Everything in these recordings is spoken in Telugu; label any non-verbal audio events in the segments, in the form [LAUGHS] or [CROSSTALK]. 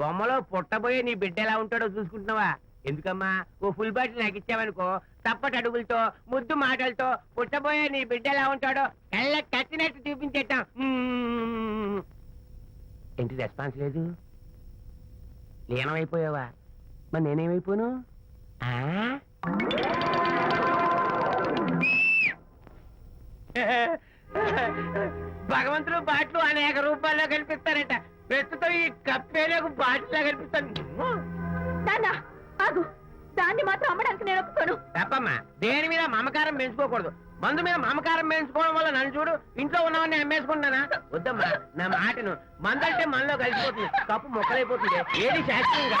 బొమ్మలో పుట్టబోయే నీ బిడ్డ ఎలా ఉంటాడో చూసుకుంటున్నావా? ఎందుకమ్మా? ఓ ఫుల్ బాటిల్ నాకు ఇచ్చావనుకో తప్పటి అడుగులతో ముద్దు మాటలతో పుట్టబోయే నీ బిడ్డ ఎలా ఉంటాడో కళ్ళ కట్టినట్టు చూపించేటాం ఏంటి రెస్పాన్స్ లేదు? లీనమైపోయావా? మరి నేనేమైపోను? [LAUGHS] భగవంతుడు బాట్లు అనేక రూపాల్లో కనిపిస్తారట. ప్రస్తుతం ఈ కప్పేలకు బాటిలా కనిపిస్తాను నాన్న ఆగు దాన్ని మాత్రం అమ్మడానికి నేను ఒప్పుకోను తప్పమ్మా దేని మీద మమకారం పెంచుకోకూడదు మందు మీద మమకారం పెంచుకోవడం వల్ల నన్ను చూడు ఇంట్లో ఉన్నవన్నీ అమ్మేసుకుంటానా వద్దమ్మా నా మాటను మందంటే మనలో కలిసిపోతుంది కప్పు మొక్కలైపోతుంది ఏది శాస్త్రీయంగా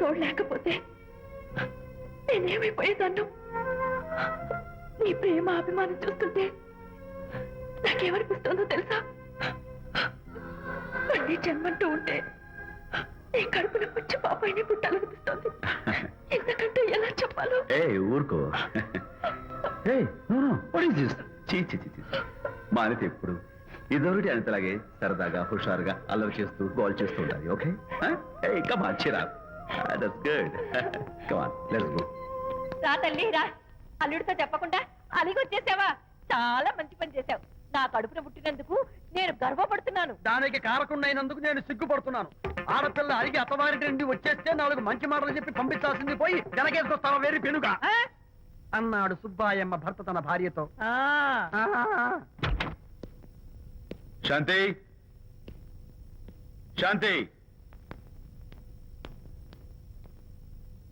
తోడు లేకపోతే నేనేమైపోయేదాన్ను? నీ ప్రేమ అభిమానం చూస్తుంటే నాకేమనిపిస్తుందో తెలుసా? మళ్ళీ జన్మంటూ ఉంటే నీ కడుపున వచ్చి పాపాయిని పుట్టాలనిపిస్తుంది. ఎందుకంటే ఎలా చెప్పాలో? ఏ ఊరుకో. ఏ ఎప్పుడు ఇదొకటి అంతలాగే సరదాగా హుషారుగా అల్లరి చేస్తూ గోల్ చేస్తూ ఉండాలి ఓకే ఇంకా come on Chira that's good come on let's go రా తల్లి రా. అల్లుడితో చెప్పకుండా అలిగొచ్చేసావా చాలా మంచి పని చేశావు. నా కడుపున పుట్టినందుకు నేను గర్వపడుతున్నాను. దానికి కారకుండైనందుకు నేను సిగ్గుపడుతున్నాను. ఆడపిల్ల అడిగి అత్తవారి నుండి వచ్చేస్తే నాలుగు మంచి మాటలు చెప్పి పంపించాల్సింది పోయి వెనకేసుకొస్తావా వేరు పెనుగా ఆ? అన్నాడు సుబ్బాయమ్మ భర్త తన భార్యతో. ఆ. ఆ, శాంతి. శాంతి.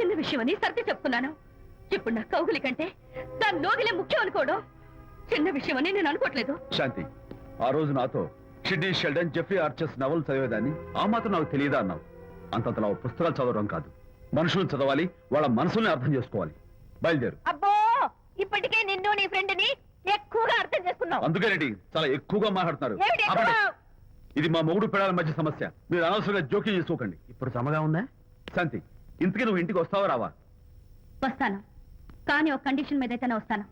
చిన్న విషయమని సర్ది చెప్తున్నాను. ఇప్పుడు నా కౌగులి కంటే దాని లోగిలే ముఖ్యం అనుకోవడం చిన్న విషయమని నేను అనుకోవట్లేదు శాంతి ఆ రోజు నాతో షిడ్నీ షెల్డన్ జెఫ్రీ ఆర్చర్స్ నవలు చదివేదాన్ని ఆ మాత్రం నాకు తెలియదా అన్నావు? అంతంతలా పుస్తకాలు చదవడం కాదు. మనుషులను చదవాలి వాళ్ళ మనసుల్ని అర్థం చేసుకోవాలి. బయలుదేరు. అబ్బో! ఇప్పటికే నిన్ను నీ ఫ్రెండ్ని ఎక్కువగా అర్థం చేసుకున్నావు. అందుకేనండి చాలా ఎక్కువగా మాట్లాడుతున్నారు. ఏమిటి ఎక్కువ? ఆపండి. ఇది మా మొగుడు పిల్లల మధ్య సమస్య. మీరు అనవసరంగా జోక్యం చేసుకోకండి. ఇప్పుడు సమగా ఉందా? శాంతి ఇంతకీ నువ్వు ఇంటికి వస్తావా రావా? వస్తాను. కానీ ఒక కండిషన్ మీద అయితేనే వస్తాను.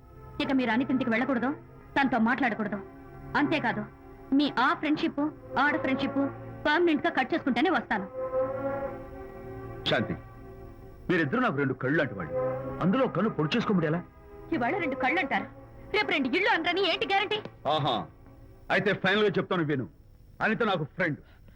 ఇక మీరు అనితింటికి వెళ్ళకూడదు తనతో మాట్లాడకూడదు. అంతేకాదు మీ ఆ ఫ్రెండ్షిప్ ఆడ ఫ్రెండ్షిప్ పర్మనెంట్గా కట్ చేసుకుంటేనే వస్తాను. శాంతి మీరిద్దరు నాకు రెండు కళ్ళు లాంటి వాళ్ళు. అందులో కన్ను పొడి చేసుకోమడి ఎలా? ఇవాళ రెండు కళ్ళు అంటారు. రేపు రెండు ఇళ్ళు అంటారని ఏంటి గ్యారంటీ ఆహా అయితే ఫైనల్గా చెప్తాను విను. అనిత నాకు ఫ్రెండ్